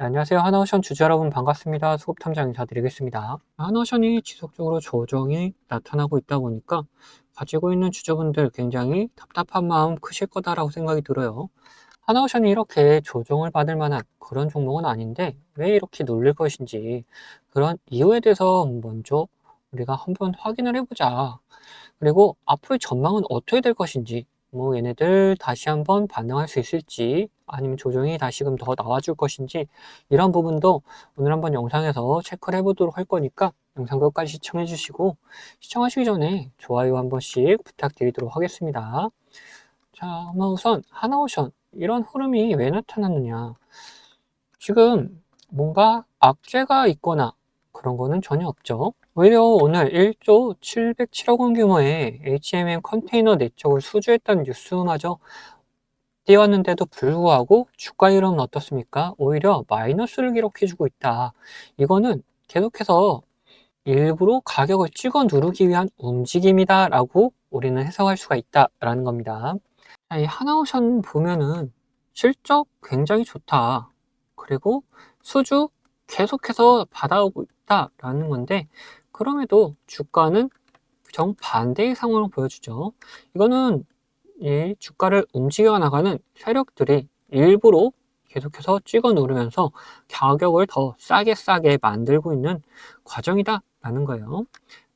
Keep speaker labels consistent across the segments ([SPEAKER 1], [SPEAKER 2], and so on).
[SPEAKER 1] 네, 안녕하세요. 하나오션 주주 여러분 반갑습니다. 수급탐정 인사드리겠습니다. 하나오션이 지속적으로 조정이 나타나고 있다 보니까 가지고 있는 주주분들 굉장히 답답한 마음 크실 거다라고 생각이 들어요. 하나오션이 이렇게 조정을 받을 만한 그런 종목은 아닌데 왜 이렇게 놀릴 것인지 그런 이유에 대해서 먼저 우리가 한번 확인을 해보자. 그리고 앞으로의 전망은 어떻게 될 것인지 뭐 얘네들 다시 한번 반등할 수 있을지 아니면 조정이 다시금 더 나와줄 것인지 이런 부분도 오늘 한번 영상에서 체크를 해보도록 할 거니까 영상 끝까지 시청해 주시고 시청하시기 전에 좋아요 한 번씩 부탁드리도록 하겠습니다. 자, 그럼 우선 하나오션 이런 흐름이 왜 나타났느냐 지금 뭔가 악재가 있거나 그런 거는 전혀 없죠. 오히려 오늘 1조 707억 원 규모의 HMM 컨테이너 내적을 수주했다는 뉴스마저 띄웠는데도 불구하고 주가 흐름은 어떻습니까? 오히려 마이너스를 기록해주고 있다. 이거는 계속해서 일부러 가격을 찍어 누르기 위한 움직임이다 라고 우리는 해석할 수가 있다 라는 겁니다. 자, 이 하나오션 보면은 실적 굉장히 좋다. 그리고 수주 계속해서 받아오고 있다 라는 건데 그럼에도 주가는 정반대의 상황을 보여주죠. 이거는 이 주가를 움직여 나가는 세력들이 일부러 계속해서 찍어 누르면서 가격을 더 싸게 싸게 만들고 있는 과정이다 라는 거예요.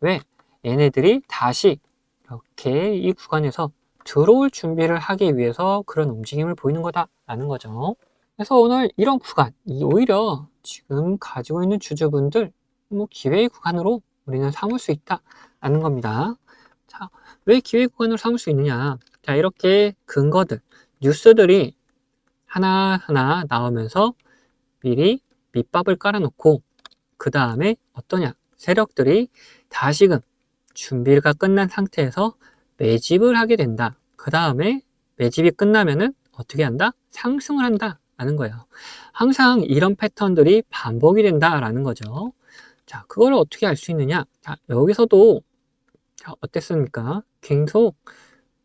[SPEAKER 1] 왜? 얘네들이 다시 이렇게 이 구간에서 들어올 준비를 하기 위해서 그런 움직임을 보이는 거다 라는 거죠. 그래서 오늘 이런 구간, 오히려 지금 가지고 있는 주주분들 뭐 기회의 구간으로 우리는 삼을 수 있다라는 겁니다. 자, 왜 기회 구간으로 삼을 수 있느냐? 자, 이렇게 근거들, 뉴스들이 하나하나 나오면서 미리 밑밥을 깔아놓고 그 다음에 어떠냐? 세력들이 다시금 준비가 끝난 상태에서 매집을 하게 된다. 그 다음에 매집이 끝나면은 어떻게 한다? 상승을 한다. 라는 거예요. 항상 이런 패턴들이 반복이 된다라는 거죠. 자, 그걸 어떻게 알 수 있느냐? 자, 여기서도 자, 어땠습니까? 계속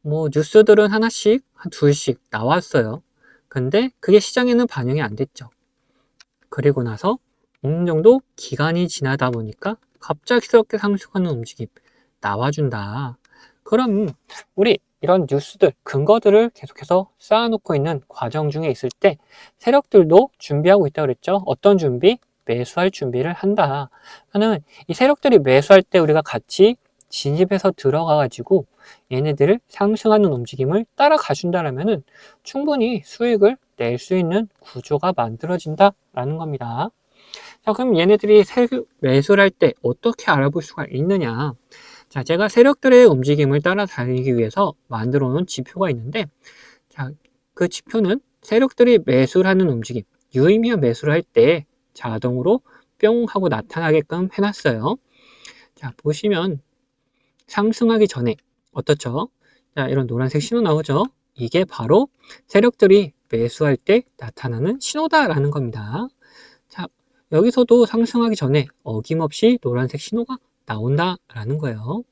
[SPEAKER 1] 뭐 뉴스들은 하나씩, 한 둘씩 나왔어요. 근데 그게 시장에는 반영이 안 됐죠. 그리고 나서 어느 정도 기간이 지나다 보니까 갑작스럽게 상승하는 움직임 나와준다. 그럼 우리 이런 뉴스들, 근거들을 계속해서 쌓아놓고 있는 과정 중에 있을 때 세력들도 준비하고 있다고 그랬죠. 어떤 준비? 매수할 준비를 한다. 저는 이 세력들이 매수할 때 우리가 같이 진입해서 들어가 가지고 얘네들을 상승하는 움직임을 따라가 준다라면은 충분히 수익을 낼 수 있는 구조가 만들어진다라는 겁니다. 자, 그럼 얘네들이 매수를 할 때 어떻게 알아볼 수가 있느냐? 자, 제가 세력들의 움직임을 따라다니기 위해서 만들어 놓은 지표가 있는데, 자, 그 지표는 세력들이 매수를 하는 움직임, 유의미한 매수를 할 때 자동으로 뿅 하고 나타나게끔 해놨어요. 자, 보시면 상승하기 전에 어떻죠? 자, 이런 노란색 신호 나오죠? 이게 바로 세력들이 매수할 때 나타나는 신호다라는 겁니다. 자, 여기서도 상승하기 전에 어김없이 노란색 신호가 나온다라는 거예요.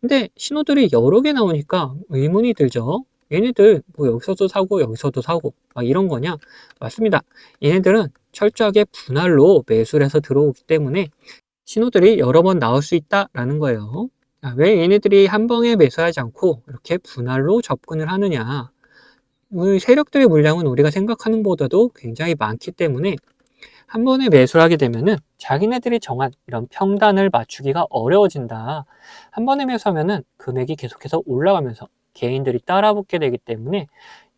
[SPEAKER 1] 근데 신호들이 여러 개 나오니까 의문이 들죠. 얘네들 뭐 여기서도 사고 여기서도 사고 막 이런 거냐? 맞습니다. 얘네들은 철저하게 분할로 매수를 해서 들어오기 때문에 신호들이 여러 번 나올 수 있다라는 거예요. 왜 얘네들이 한 번에 매수하지 않고 이렇게 분할로 접근을 하느냐? 세력들의 물량은 우리가 생각하는 것보다도 굉장히 많기 때문에 한 번에 매수를 하게 되면은 자기네들이 정한 이런 평단을 맞추기가 어려워진다. 한 번에 매수하면은 금액이 계속해서 올라가면서 개인들이 따라붙게 되기 때문에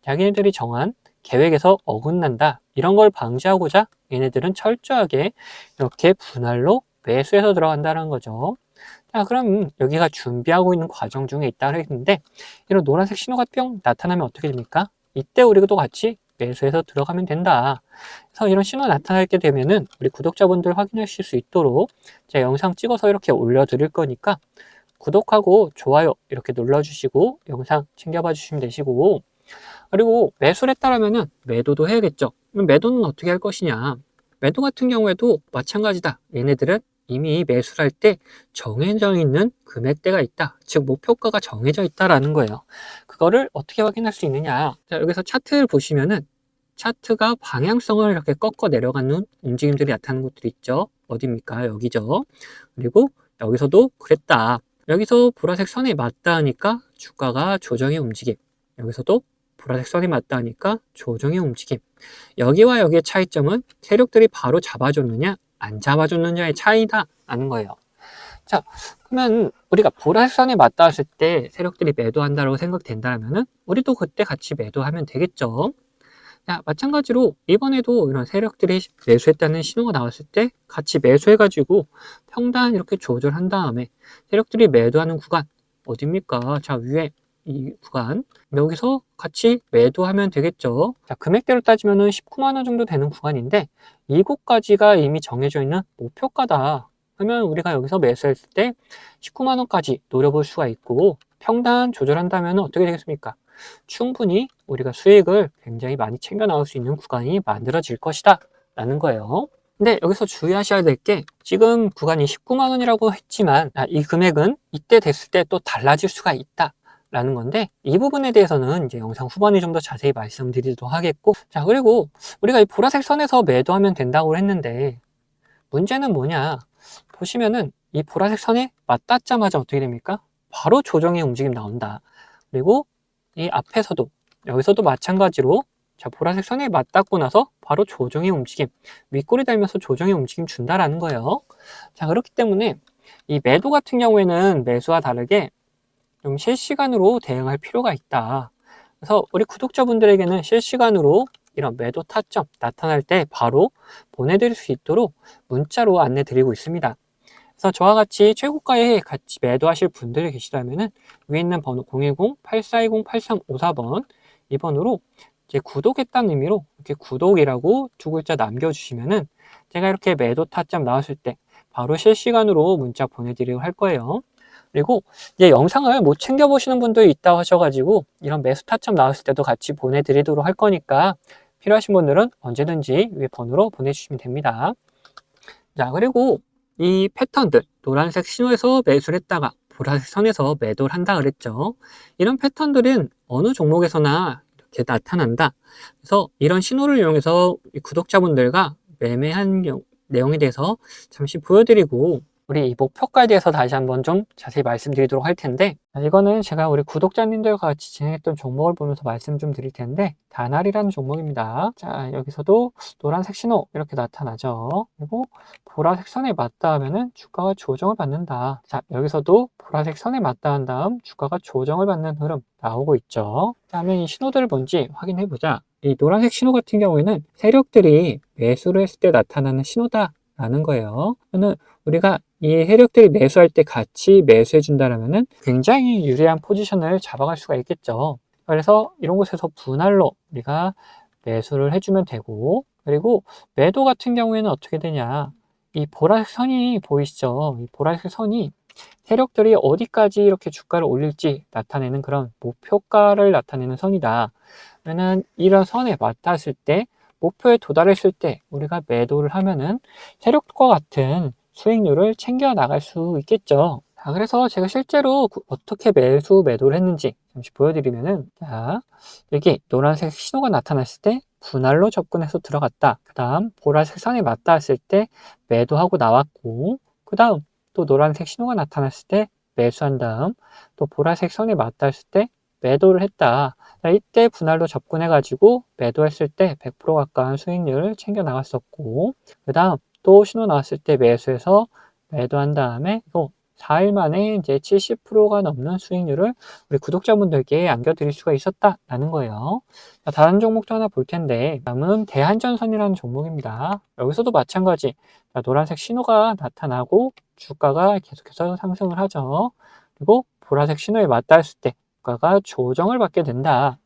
[SPEAKER 1] 자기네들이 정한 계획에서 어긋난다. 이런 걸 방지하고자 얘네들은 철저하게 이렇게 분할로 매수해서 들어간다는 거죠. 자, 그럼 여기가 준비하고 있는 과정 중에 있다고 했는데 이런 노란색 신호가 뿅 나타나면 어떻게 됩니까? 이때 우리가 또 같이 매수해서 들어가면 된다. 그래서 이런 신호 나타나게 되면은 우리 구독자분들 확인하실 수 있도록 제가 영상 찍어서 이렇게 올려드릴 거니까 구독하고 좋아요 이렇게 눌러주시고 영상 챙겨봐 주시면 되시고 그리고 매수를 했다라면은 매도도 해야겠죠. 그럼 매도는 어떻게 할 것이냐? 매도 같은 경우에도 마찬가지다. 얘네들은 이미 매수를 할 때 정해져 있는 금액대가 있다. 즉 목표가가 정해져 있다라는 거예요. 그거를 어떻게 확인할 수 있느냐? 자, 여기서 차트를 보시면은 차트가 방향성을 이렇게 꺾어 내려가는 움직임들이 나타나는 곳들이 있죠. 어디입니까? 여기죠. 그리고 여기서도 그랬다. 여기서 보라색 선에 맞다 하니까 주가가 조정의 움직임. 여기서도 보라색 선에 맞다 하니까 조정의 움직임. 여기와 여기의 차이점은 세력들이 바로 잡아줬느냐, 안 잡아줬느냐의 차이다. 라는 거예요. 자, 그러면 우리가 보라색 선에 맞다 했을 때 세력들이 매도한다고 생각된다면은 우리도 그때 같이 매도하면 되겠죠. 자, 마찬가지로 이번에도 이런 세력들이 매수했다는 신호가 나왔을 때 같이 매수해가지고 평단 이렇게 조절한 다음에 세력들이 매도하는 구간 어딥니까? 자, 위에 이 구간 여기서 같이 매도하면 되겠죠. 자, 금액대로 따지면 은 19만 원 정도 되는 구간인데 이곳까지가 이미 정해져 있는 목표가다. 그러면 우리가 여기서 매수했을 때 19만 원까지 노려볼 수가 있고 평단 조절한다면 어떻게 되겠습니까? 충분히 우리가 수익을 굉장히 많이 챙겨 나올 수 있는 구간이 만들어질 것이다 라는 거예요. 근데 여기서 주의하셔야 될 게 지금 구간이 19만 원이라고 했지만 아, 이 금액은 이때 됐을 때 또 달라질 수가 있다 라는 건데 이 부분에 대해서는 이제 영상 후반에 좀 더 자세히 말씀드리도록 하겠고 자 그리고 우리가 이 보라색 선에서 매도하면 된다고 했는데 문제는 뭐냐 보시면은 이 보라색 선에 맞닿자마자 어떻게 됩니까? 바로 조정의 움직임 나온다. 그리고 이 앞에서도 여기서도 마찬가지로 자 보라색 선에 맞닿고 나서 바로 조정의 움직임 윗꼬리 달면서 조정의 움직임 준다라는 거예요. 자 그렇기 때문에 이 매도 같은 경우에는 매수와 다르게 좀 실시간으로 대응할 필요가 있다. 그래서 우리 구독자분들에게는 실시간으로 이런 매도 타점 나타날 때 바로 보내드릴 수 있도록 문자로 안내 드리고 있습니다. 그래서 저와 같이 최고가에 같이 매도하실 분들이 계시다면은 위에 있는 번호 010-8420-8354번 이 번호로 이제 구독했다는 의미로 이렇게 구독이라고 두 글자 남겨주시면은 제가 이렇게 매도 타점 나왔을 때 바로 실시간으로 문자 보내드리고 할 거예요. 그리고 이제 영상을 못 챙겨보시는 분도 있다고 하셔가지고 이런 매수 타점 나왔을 때도 같이 보내드리도록 할 거니까 필요하신 분들은 언제든지 위에 번호로 보내주시면 됩니다. 자, 그리고 이 패턴들, 노란색 신호에서 매수를 했다가 보라색 선에서 매도를 한다 그랬죠. 이런 패턴들은 어느 종목에서나 이렇게 나타난다. 그래서 이런 신호를 이용해서 구독자분들과 매매한 내용에 대해서 잠시 보여드리고 우리 이 목표가에 대해서 다시 한번 좀 자세히 말씀드리도록 할 텐데 이거는 제가 우리 구독자님들과 같이 진행했던 종목을 보면서 말씀 좀 드릴 텐데 다날이라는 종목입니다. 자 여기서도 노란색 신호 이렇게 나타나죠. 그리고 보라색 선에 하면은 주가가 조정을 받는다. 자 여기서도 보라색 선에 한 다음 주가가 조정을 받는 흐름 나오고 있죠. 다음에 이 신호들을 뭔지 확인해 보자. 이 노란색 신호 같은 경우에는 세력들이 매수를 했을 때 나타나는 신호다 라는 거예요. 그러면 우리가 이 세력들이 매수할 때 같이 매수해 준다라면은 굉장히 유리한 포지션을 잡아갈 수가 있겠죠. 그래서 이런 곳에서 분할로 우리가 매수를 해주면 되고 그리고 매도 같은 경우에는 어떻게 되냐 이 보라색 선이 보이시죠? 이 보라색 선이 세력들이 어디까지 이렇게 주가를 올릴지 나타내는 그런 목표가를 나타내는 선이다. 그러면 이런 선에 맞닿았을 때 목표에 도달했을 때 우리가 매도를 하면은 세력과 같은 수익률을 챙겨 나갈 수 있겠죠. 자, 그래서 제가 실제로 어떻게 매수 매도를 했는지 잠시 보여드리면은 자, 여기 노란색 신호가 나타났을 때 분할로 접근해서 들어갔다. 그 다음 보라색 선에 맞닿았을 때 매도하고 나왔고 그 다음 또 노란색 신호가 나타났을 때 매수한 다음 또 보라색 선에 맞닿았을 때 매도를 했다. 이때 분할로 접근해 가지고 매도했을 때 100% 가까운 수익률을 챙겨 나갔었고 그 다음 또 신호 나왔을 때 매수해서 매도한 다음에 또 4일 만에 이제 70%가 넘는 수익률을 우리 구독자분들께 안겨드릴 수가 있었다라는 거예요. 자, 다른 종목도 하나 볼 텐데 다음은 대한전선이라는 종목입니다. 여기서도 마찬가지 자, 노란색 신호가 나타나고 주가가 계속해서 상승을 하죠. 그리고 보라색 신호에 맞닿았을 때 주가가 조정을 받게 된다.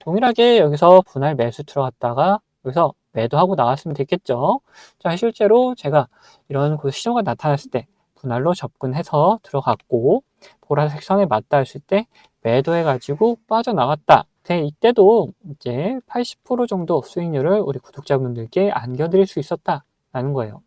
[SPEAKER 1] 동일하게 여기서 분할 매수 들어갔다가 여기서 매도하고 나왔으면 됐겠죠. 자, 실제로 제가 이런 그 신호가 나타났을 때 분할로 접근해서 들어갔고 보라색 선에 맞닿았을 때 매도해가지고 빠져나갔다. 네, 이때도 이제 80% 정도 수익률을 우리 구독자분들께 안겨드릴 수 있었다라는 거예요.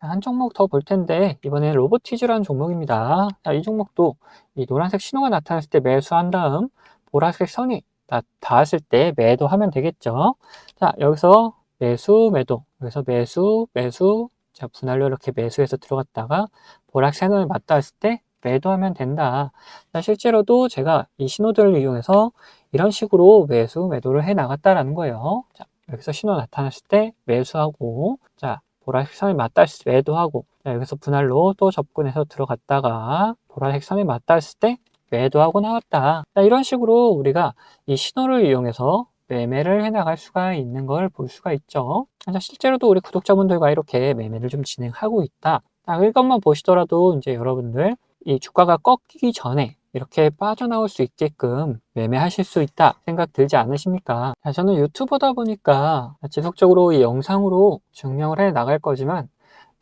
[SPEAKER 1] 한 종목 더 볼 텐데 이번에는 로보티즈라는 종목입니다. 자, 이 종목도 이 노란색 신호가 나타났을 때 매수한 다음 보라색 선이 다 닿았을 때 매도하면 되겠죠. 자, 여기서 매수, 매도. 여기서 매수, 매수. 자, 분할로 이렇게 매수해서 들어갔다가 보락 세널 맞닿았을때 매도하면 된다. 자, 실제로도 제가 이 신호들을 이용해서 이런 식으로 매수, 매도를 해 나갔다라는 거예요. 자, 여기서 신호 나타났을 때 매수하고, 자, 보라색 선에 맞닿았을 때 매도하고, 자, 여기서 분할로 또 접근해서 들어갔다가 보라색 선에 맞닿았을 때 매도하고 나왔다. 자, 이런 식으로 우리가 이 신호를 이용해서 매매를 해 나갈 수가 있는 걸 볼 수가 있죠. 자, 실제로도 우리 구독자분들과 이렇게 매매를 좀 진행하고 있다. 자, 이것만 보시더라도 이제 여러분들 이 주가가 꺾이기 전에 이렇게 빠져나올 수 있게끔 매매하실 수 있다 생각 들지 않으십니까? 자, 저는 유튜버다 보니까 지속적으로 이 영상으로 증명을 해 나갈 거지만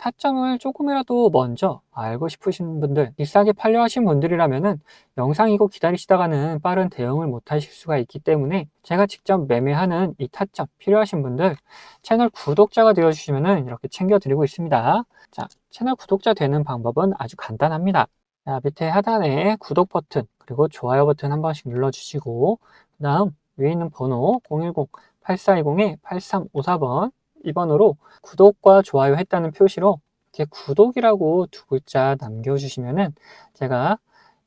[SPEAKER 1] 타점을 조금이라도 먼저 알고 싶으신 분들, 비싸게 팔려 하신 분들이라면은 영상 이고 기다리시다가는 빠른 대응을 못 하실 수가 있기 때문에 제가 직접 매매하는 이 타점 필요하신 분들 채널 구독자가 되어주시면은 이렇게 챙겨드리고 있습니다. 자, 채널 구독자 되는 방법은 아주 간단합니다. 자, 밑에 하단에 구독 버튼 그리고 좋아요 버튼 한 번씩 눌러주시고 그 다음 위에 있는 번호 010-8420-8354번 이 번호로 구독과 좋아요 했다는 표시로 이렇게 구독이라고 두 글자 남겨주시면은 제가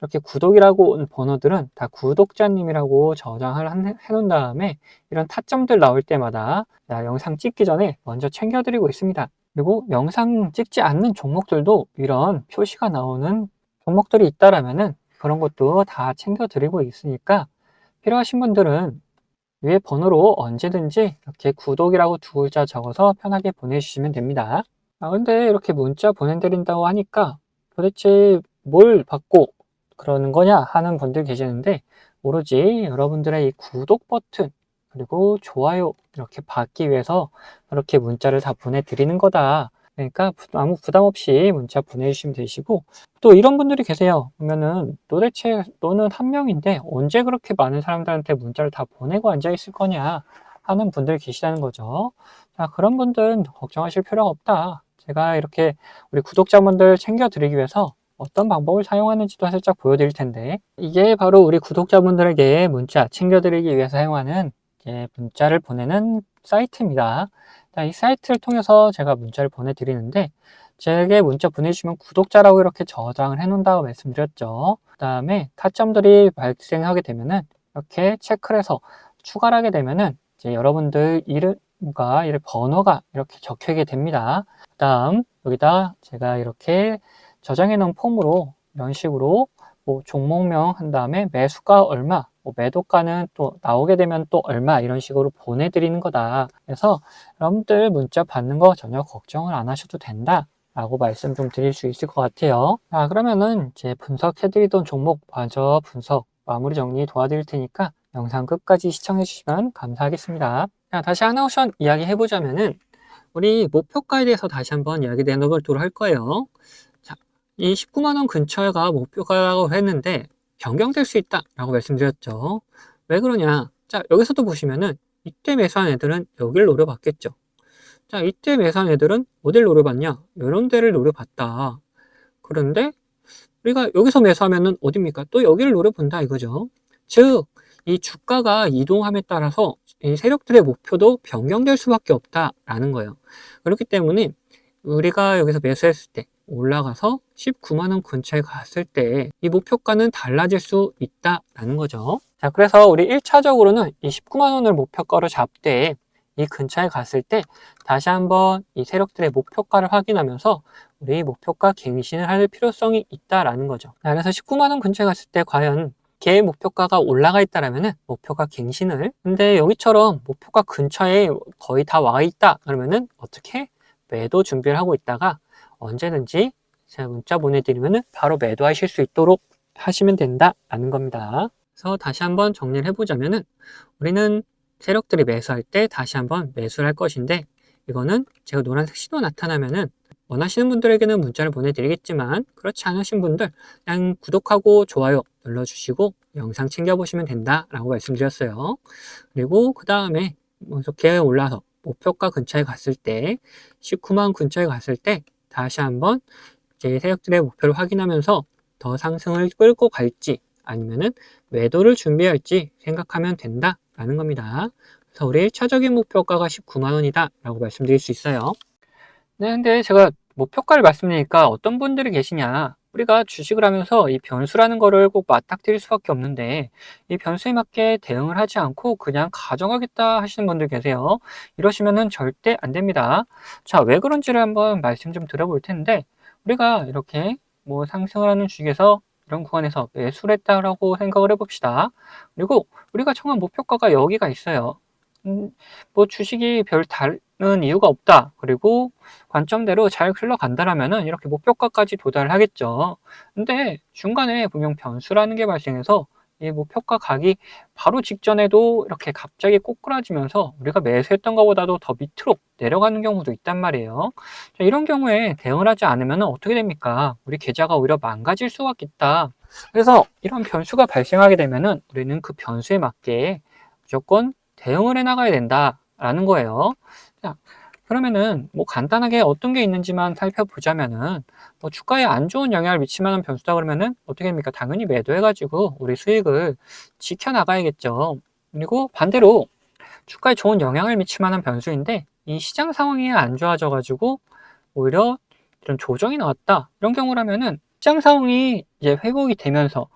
[SPEAKER 1] 이렇게 구독이라고 온 번호들은 다 구독자님이라고 저장을 한- 해놓은 다음에 이런 타점들 나올 때마다 자, 영상 찍기 전에 먼저 챙겨드리고 있습니다. 그리고 영상 찍지 않는 종목들도 이런 표시가 나오는 종목들이 있다라면은 그런 것도 다 챙겨드리고 있으니까 필요하신 분들은 위에 번호로 언제든지 이렇게 구독이라고 두 글자 적어서 편하게 보내주시면 됩니다. 아, 근데 이렇게 문자 보내드린다고 하니까 도대체 뭘 받고 그러는 거냐 하는 분들 계시는데 오로지 여러분들의 이 구독 버튼 그리고 좋아요 이렇게 받기 위해서 이렇게 문자를 다 보내드리는 거다. 그러니까 부- 아무 부담 없이 문자 보내주시면 되시고 또 이런 분들이 계세요. 그러면은 도대체 너는 한 명인데 언제 그렇게 많은 사람들한테 문자를 다 보내고 앉아 있을 거냐 하는 분들 계시다는 거죠. 자, 그런 분들은 걱정하실 필요가 없다. 제가 이렇게 우리 구독자분들 챙겨드리기 위해서 어떤 방법을 사용하는지도 살짝 보여드릴 텐데 이게 바로 우리 구독자분들에게 문자 챙겨드리기 위해서 사용하는 문자를 보내는 사이트입니다. 자, 이 사이트를 통해서 제가 문자를 보내드리는데 제게 문자 보내주시면 구독자라고 이렇게 저장을 해 놓는다고 말씀드렸죠. 그 다음에 타점들이 발생하게 되면은 이렇게 체크를 해서 추가를 하게 되면은 이제 여러분들 이름과 이름 번호가 이렇게 적혀있게 됩니다. 그 다음 여기다 제가 이렇게 저장해 놓은 폼으로 이런 식으로 뭐 종목명 한 다음에 매수가 얼마, 뭐 매도가는 또 나오게 되면 또 얼마 이런 식으로 보내드리는 거다. 그래서 여러분들 문자 받는 거 전혀 걱정을 안 하셔도 된다. 라고 말씀 좀 드릴 수 있을 것 같아요. 자, 그러면은 이제 분석해드리던 종목 마저 분석 마무리 정리 도와드릴 테니까 영상 끝까지 시청해 주시면 감사하겠습니다. 자, 다시 하나오션 이야기 해보자면은 우리 목표가에 대해서 다시 한번 이야기 나눠보도록 할 거예요. 자, 이 19만원 근처가 목표가라고 했는데 변경될 수 있다라고 말씀드렸죠. 왜 그러냐? 자, 여기서도 보시면은 이때 매수한 애들은 여기를 노려봤겠죠. 자, 이때 매수한 애들은 어딜 노려봤냐? 이런 데를 노려봤다. 그런데 우리가 여기서 매수하면은 어딥니까? 또 여기를 노려본다 이거죠. 즉, 이 주가가 이동함에 따라서 이 세력들의 목표도 변경될 수밖에 없다라는 거예요. 그렇기 때문에 우리가 여기서 매수했을 때 올라가서 19만 원 근처에 갔을 때 이 목표가는 달라질 수 있다라는 거죠. 자, 그래서 우리 1차적으로는 이 19만 원을 목표가로 잡되 이 근처에 갔을 때 다시 한번 이 세력들의 목표가를 확인하면서 우리 목표가 갱신을 할 필요성이 있다라는 거죠. 자, 그래서 19만 원 근처에 갔을 때 과연 걔의 목표가가 올라가 있다라면은 목표가 갱신을 근데 여기처럼 목표가 근처에 거의 다 와 있다 그러면은 어떻게 매도 준비를 하고 있다가 언제든지 제가 문자 보내드리면은 바로 매도하실 수 있도록 하시면 된다라는 겁니다. 그래서 다시 한번 정리를 해보자면은 우리는 세력들이 매수할 때 다시 한번 매수를 할 것인데 이거는 제가 노란색 신호 나타나면은 원하시는 분들에게는 문자를 보내드리겠지만 그렇지 않으신 분들 그냥 구독하고 좋아요 눌러주시고 영상 챙겨보시면 된다라고 말씀드렸어요. 그리고 그 다음에 이렇게 올라서 목표가 근처에 갔을 때 19만 근처에 갔을 때 다시 한번 이제 세력들의 목표를 확인하면서 더 상승을 끌고 갈지 아니면은 매도를 준비할지 생각하면 된다라는 겁니다. 그래서 우리 1차적인 목표가가 19만 원이다 라고 말씀드릴 수 있어요. 네, 근데 제가 목표가를 말씀드리니까 어떤 분들이 계시냐 우리가 주식을 하면서 이 변수라는 거를 꼭 맞닥뜨릴 수밖에 없는데 이 변수에 맞게 대응을 하지 않고 그냥 가져가겠다 하시는 분들 계세요. 이러시면은 절대 안 됩니다. 자, 왜 그런지를 한번 말씀 좀 드려볼 텐데 우리가 이렇게 뭐 상승을 하는 주식에서 이런 구간에서 매수를 했다라고 생각을 해봅시다. 그리고 우리가 정한 목표가가 여기가 있어요. 음, 뭐 주식이 별 다른 이유가 없다. 그리고 관점대로 잘 흘러간다라면은 이렇게 목표가까지 도달을 하겠죠. 근데 중간에 분명 변수라는 게 발생해서 이 목표가 가기 바로 직전에도 이렇게 갑자기 꼬꾸라지면서 우리가 매수했던 것보다도 더 밑으로 내려가는 경우도 있단 말이에요. 자, 이런 경우에 대응을 하지 않으면 어떻게 됩니까? 우리 계좌가 오히려 망가질 수가 있다. 그래서 이런 변수가 발생하게 되면은 우리는 그 변수에 맞게 무조건 대응을 해 나가야 된다라는 거예요. 자, 그러면은 뭐 간단하게 어떤 게 있는지만 살펴보자면은 뭐 주가에 안 좋은 영향을 미칠 만한 변수다 그러면은 어떻게 됩니까? 당연히 매도해가지고 우리 수익을 지켜나가야겠죠. 그리고 반대로 주가에 좋은 영향을 미칠 만한 변수인데 이 시장 상황이 안 좋아져가지고 오히려 이런 조정이 나왔다 이런 경우라면은 시장 상황이 이제 회복이 되면서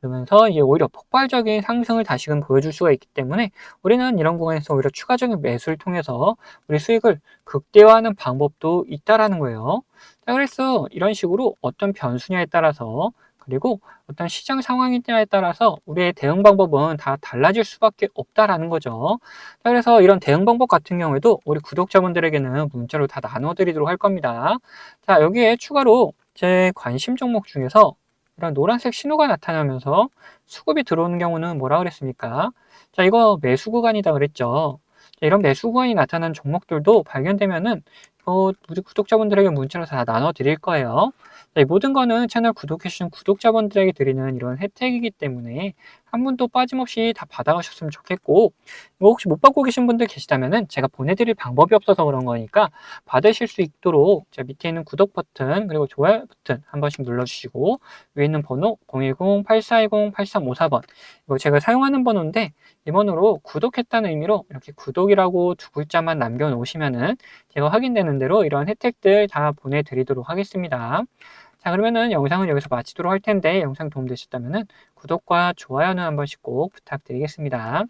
[SPEAKER 1] 그러면서 이제 오히려 폭발적인 상승을 다시금 보여줄 수가 있기 때문에 우리는 이런 구간에서 오히려 추가적인 매수를 통해서 우리 수익을 극대화하는 방법도 있다라는 거예요. 자, 그래서 이런 식으로 어떤 변수냐에 따라서 그리고 어떤 시장 상황이냐에 따라서 우리의 대응 방법은 다 달라질 수밖에 없다라는 거죠. 자, 그래서 이런 대응 방법 같은 경우에도 우리 구독자분들에게는 문자로 다 나눠드리도록 할 겁니다. 자, 여기에 추가로 제 관심 종목 중에서 이런 노란색 신호가 나타나면서 수급이 들어오는 경우는 뭐라 그랬습니까? 자, 이거 매수 구간이다 그랬죠. 자, 이런 매수 구간이 나타난 종목들도 발견되면은 어, 우리 구독자분들에게 문자로 다 나눠 드릴 거예요. 자, 이 모든 거는 채널 구독해주신 구독자분들에게 드리는 이런 혜택이기 때문에 한 분도 빠짐없이 다 받아가셨으면 좋겠고 이거 혹시 못 받고 계신 분들 계시다면은 제가 보내드릴 방법이 없어서 그런 거니까 받으실 수 있도록 자 밑에 있는 구독 버튼 그리고 좋아요 버튼 한 번씩 눌러주시고 위에 있는 번호 010-8420-8354번 이거 제가 사용하는 번호인데 이 번호로 구독했다는 의미로 이렇게 구독이라고 두 글자만 남겨놓으시면은 제가 확인되는 대로 이런 혜택들 다 보내드리도록 하겠습니다. 자 그러면은 영상은 여기서 마치도록 할 텐데 영상 도움되셨다면은 구독과 좋아요는 한 번씩 꼭 부탁드리겠습니다.